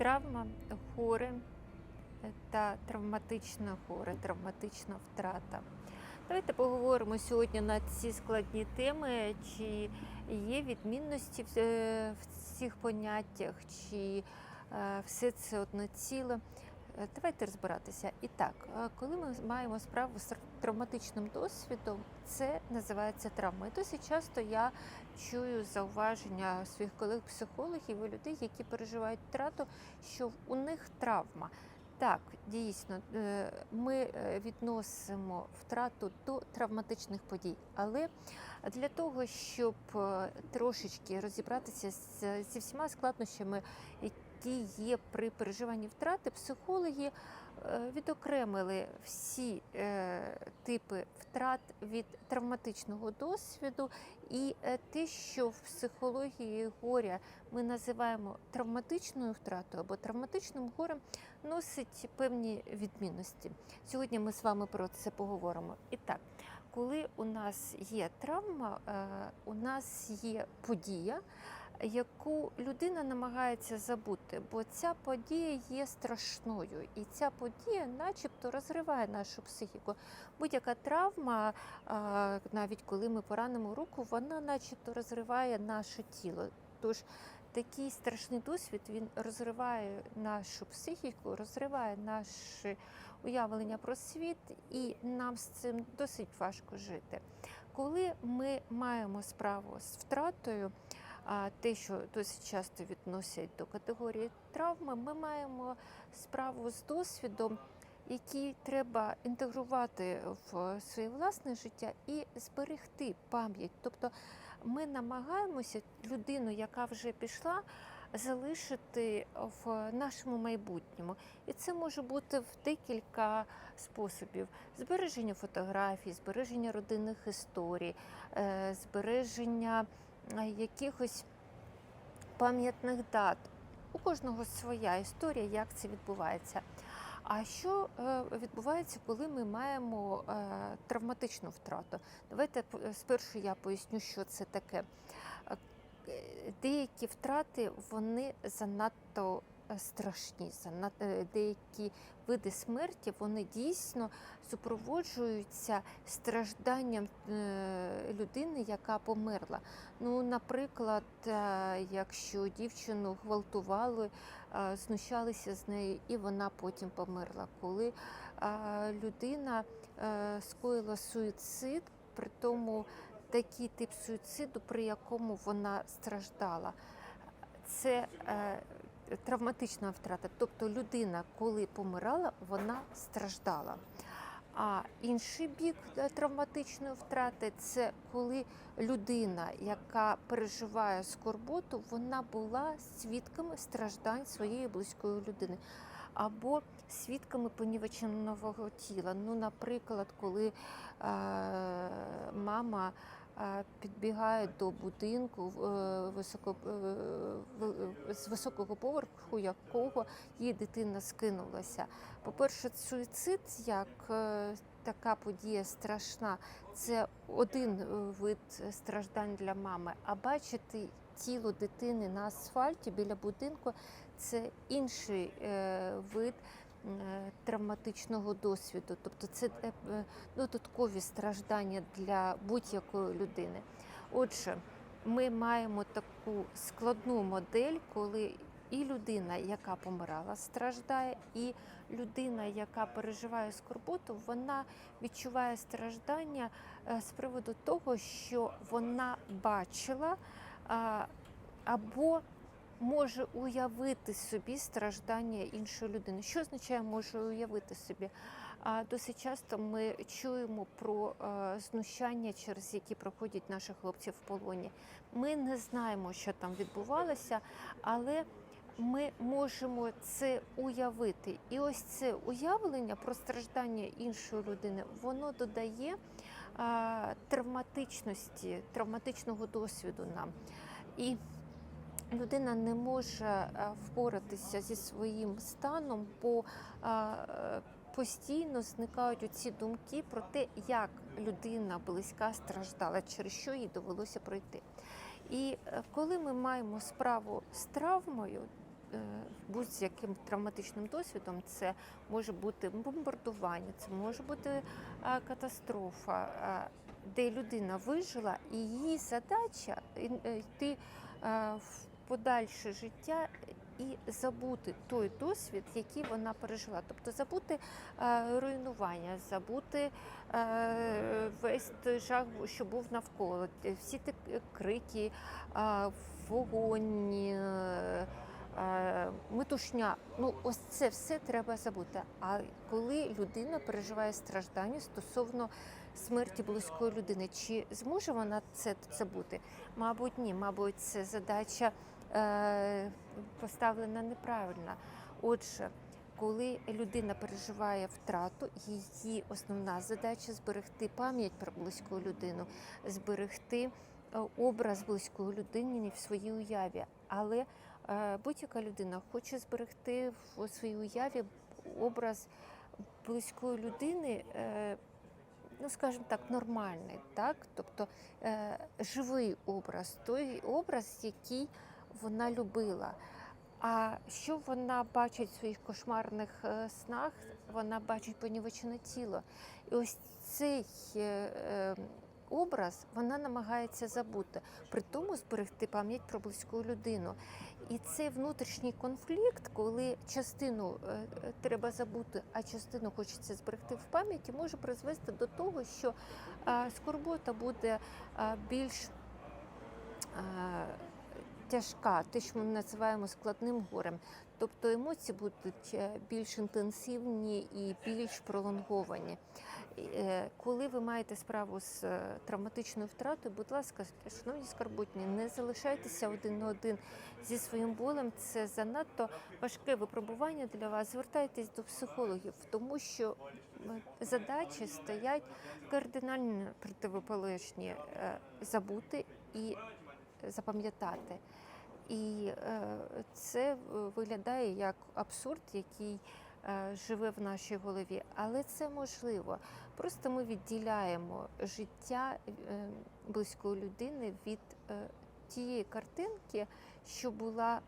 Травма, горе та травматичне горе, травматична втрата. Давайте поговоримо сьогодні на ці складні теми, чи є відмінності в, е, цих поняттях, чи е, все це одноціле. ціле. Е, Давайте розбиратися. І так, е, коли ми маємо справу з травматичним досвідом, це називається травма. І досить часто я чую зауваження своїх колег-психологів і людей, які переживають втрату, що у них травма. Так, дійсно, е, ми відносимо втрату до травматичних подій, але для того, щоб трошечки розібратися зі всіма складнощами, які є при переживанні втрати, психологи е, відокремили всі е, типи втрат від травматичного досвіду, і е, те, що в психології горя ми називаємо травматичною втратою або травматичним горем, носить певні відмінності. Сьогодні ми з вами про це поговоримо. І так, коли у нас є травма, у нас є подія, яку людина намагається забути, бо ця подія є страшною, і ця подія, начебто, розриває нашу психіку. Будь-яка травма, навіть коли ми поранимо руку, вона, начебто, розриває наше тіло. Тож такий страшний досвід він розриває нашу психіку, розриває наше уявлення про світ, і нам з цим досить важко жити. Коли ми маємо справу з втратою, а те, що досить часто відносять до категорії травми, ми маємо справу з досвідом, який треба інтегрувати в своє власне життя і зберегти пам'ять. Тобто ми намагаємося людину, яка вже пішла, залишити в нашому майбутньому. І це може бути в декілька способів: збереження фотографій, збереження родинних історій, е, збереження якихось пам'ятних дат. У кожного своя історія, як це відбувається. А що е, відбувається, коли ми маємо е, травматичну втрату? Давайте спершу я поясню, що це таке. Е, Деякі втрати вони занадто е, страшні, е, деякі види смерті вони дійсно супроводжуються стражданням е, людини, яка померла. Ну, наприклад, е, якщо дівчину гвалтували, знущалися з нею, і вона потім померла. Коли людина скоїла суїцид, при тому такий тип суїциду, при якому вона страждала. Це травматична втрата. Тобто людина, коли помирала, вона страждала. А інший бік е, травматичної втрати це коли людина, яка переживає скорботу, вона була свідками страждань своєї близької людини. Або свідками понівеченого тіла. Ну, наприклад, коли е, мама е, підбігає до будинку е, високо, е, з високого поверху, якого її дитина скинулася. По-перше, суїцид як е, така подія страшна, це один е, вид страждань для мами. А бачити тіло дитини на асфальті біля будинку це інший е, вид травматичного досвіду. Тобто це додаткові страждання для будь-якої людини. Отже, ми маємо таку складну модель, коли і людина, яка помирала, страждає, і людина, яка переживає скорботу, вона відчуває страждання е, з приводу того, що вона бачила або може уявити собі страждання іншої людини. Що означає може уявити собі? Досить часто ми чуємо про е, знущання, через які проходять наші хлопці в полоні. Ми не знаємо, що там відбувалося, але ми можемо це уявити. І ось це уявлення про страждання іншої людини, воно додає а, травматичності, травматичного досвіду нам. І людина не може е, впоратися зі своїм станом, е, постійно зникають оці думки про те, як людина близька страждала, через що їй довелося пройти. І е, коли ми маємо справу з травмою, будь-яким травматичним досвідом це може бути бомбардування, це може бути е, катастрофа, е, де людина вижила, і її задача е, йти е, в подальше життя і забути той досвід, який вона пережила. Тобто забути е, руйнування, забути е, весь той жах, що був навколо, всі ті крики, е, вогонь. е, е, Метушня, ну ось це все треба забути. А коли людина переживає страждання стосовно смерті близької людини, чи зможе вона це забути? Мабуть, ні. Мабуть, це задача поставлена неправильно. Отже, коли людина переживає втрату, її основна задача зберегти пам'ять про близьку людину, зберегти е, образ близької людини в своїй уяві. Але е, будь-яка людина хоче зберегти в своїй уяві образ близької людини. е, Ну, скажімо так, нормальний, так? Тобто е, живий образ, той образ, який вона любила. А що вона бачить в своїх кошмарних е, снах? Вона бачить понівечене тіло. І ось цей е, е, образ вона намагається забути, при тому зберегти пам'ять про близьку людину. І цей внутрішній конфлікт, коли частину треба забути, а частину хочеться зберегти в пам'яті, може призвести до того, що скорбота буде більш тяжка, те, що ми називаємо складним горем. Тобто емоції будуть е, більш інтенсивні і більш пролонговані. Е, Коли ви маєте справу з е, травматичною втратою, будь ласка, шановні скарбутні, не залишайтеся один на один зі своїм болем. Це занадто важке випробування для вас. Звертайтесь до психологів, тому що задачі стоять кардинально противоположні е, забути і запам'ятати. І е, це е, виглядає як абсурд, який е, живе в нашій голові. Але це можливо. Просто ми відділяємо життя близької людини від тієї картинки, що була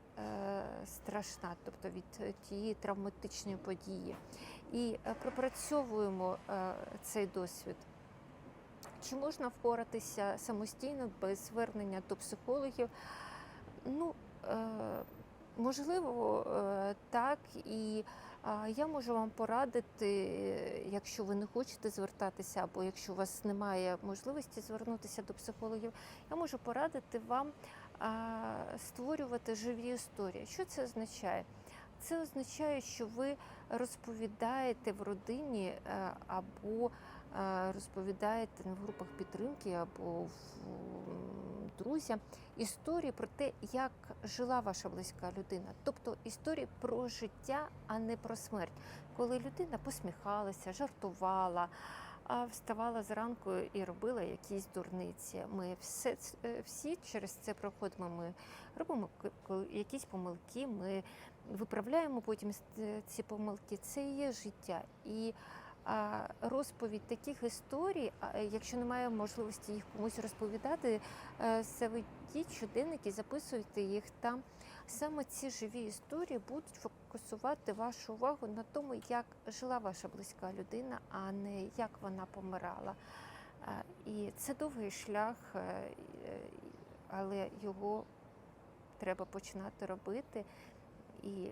страшна, тобто від тієї травматичної події. І пропрацьовуємо цей досвід. Чи можна впоратися самостійно без звернення до психологів? Ну, е, можливо, е, так. І я можу вам порадити, якщо ви не хочете звертатися, або якщо у вас немає можливості звернутися до психологів, я можу порадити вам створювати живі історії. Що це означає? Це означає, що ви розповідаєте в родині е, або розповідаєте в групах підтримки або в друзям історії про те, як жила ваша близька людина, тобто історії про життя, а не про смерть, коли людина посміхалася, жартувала. А вставала зранку і робила якісь дурниці. Ми все е, всі через це проходимо. Ми робимо якісь помилки. Ми виправляємо потім е, ці помилки. Це є життя. І розповідь таких історій, е, якщо немає можливості їх комусь розповідати, заведіть щоденник і записуйте їх там. Саме ці живі історії будуть фокусувати вашу увагу на тому, як жила ваша близька людина, а не як вона помирала. Е, І це довгий шлях, е, але його треба починати робити. І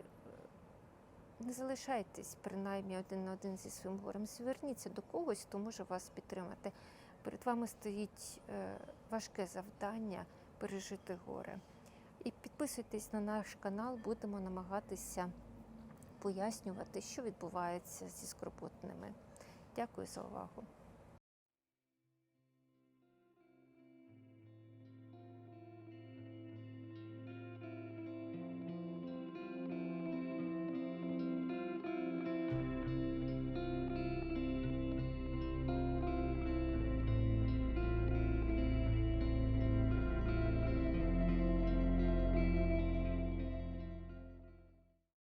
не залишайтесь принаймні один на один зі своїм горем. Зверніться до когось, хто може вас підтримати. Перед вами стоїть е, важке завдання пережити горе. І підписуйтесь на наш канал, будемо намагатися пояснювати, що відбувається зі скорботними. Дякую за увагу.